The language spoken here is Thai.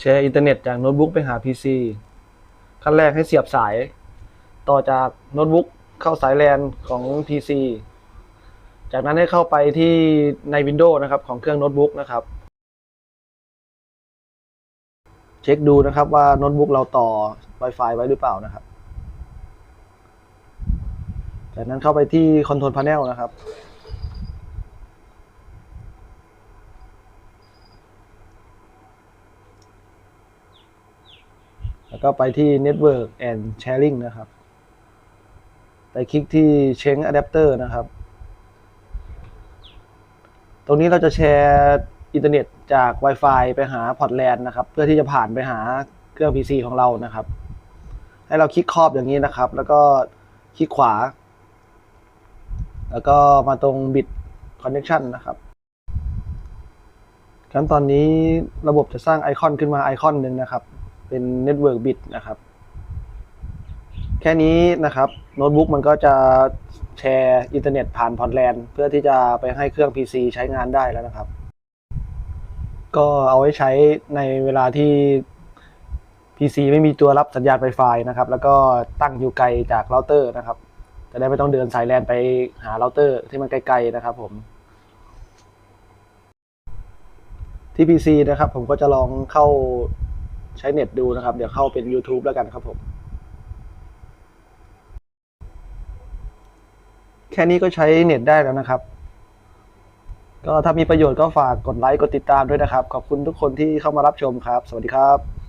แชร์อินเทอร์เน็ตจากโน้ตบุ๊กไปหา PC ขั้นแรกให้เสียบสาย ต่อจากโน้ตบุ๊กเข้าสายแลนของ PC จากนั้นให้เข้าไปที่ใน Windows นะครับของเครื่องโน้ตบุ๊กนะครับ เช็คดูนะครับว่าโน้ตบุ๊กเราต่อ Wi-Fi ไว้หรือเปล่านะครับ จากนั้นเข้าไปที่ Control Panel นะครับ แล้วก็ไปที่ Network and Sharing นะครับ ไปคลิกที่ Change Adapter นะครับ ตรงนี้เราจะแชร์อินเทอร์เน็ตจาก Wi-Fi ไปหาพอร์ตแลนนะครับ เพื่อที่จะผ่านไปหาเครื่อง PC ของเรานะครับ ให้เราคลิกครอบอย่างนี้นะครับ แล้วก็คลิกขวา แล้วก็มาตรง Bit Connection นะครับขั้นตอนนี้ระบบจะสร้างไอคอนขึ้นมาไอคอนหนึ่งนะครับ เป็น Network Bit นะครับ แค่นี้นะครับโน้ตบุ๊กมันก็จะแชร์อินเทอร์เน็ตผ่านพอร์ตแลนเพื่อที่จะไปให้เครื่อง PC ใช้งานได้แล้วนะครับ ก็เอาไว้ใช้ในเวลาที่ PC ไม่มีตัวรับสัญญาณ Wi-Fi นะครับ แล้วก็ตั้งอยู่ไกลจากเราเตอร์นะครับ จะได้ไม่ต้องเดินสายแลนไปหาเราเตอร์ที่มันไกลๆนะครับผมที่ PC นะครับ ผมก็จะลองเข้า ใช้เน็ตดูนะครับ เดี๋ยวเข้าเป็น YouTube แล้วกันครับผม แค่นี้ก็ใช้เน็ตได้แล้วนะครับ ก็ถ้ามีประโยชน์ก็ฝากกดไลค์กดติดตามด้วยนะครับ ขอบคุณทุกคนที่เข้ามารับชมครับ สวัสดีครับ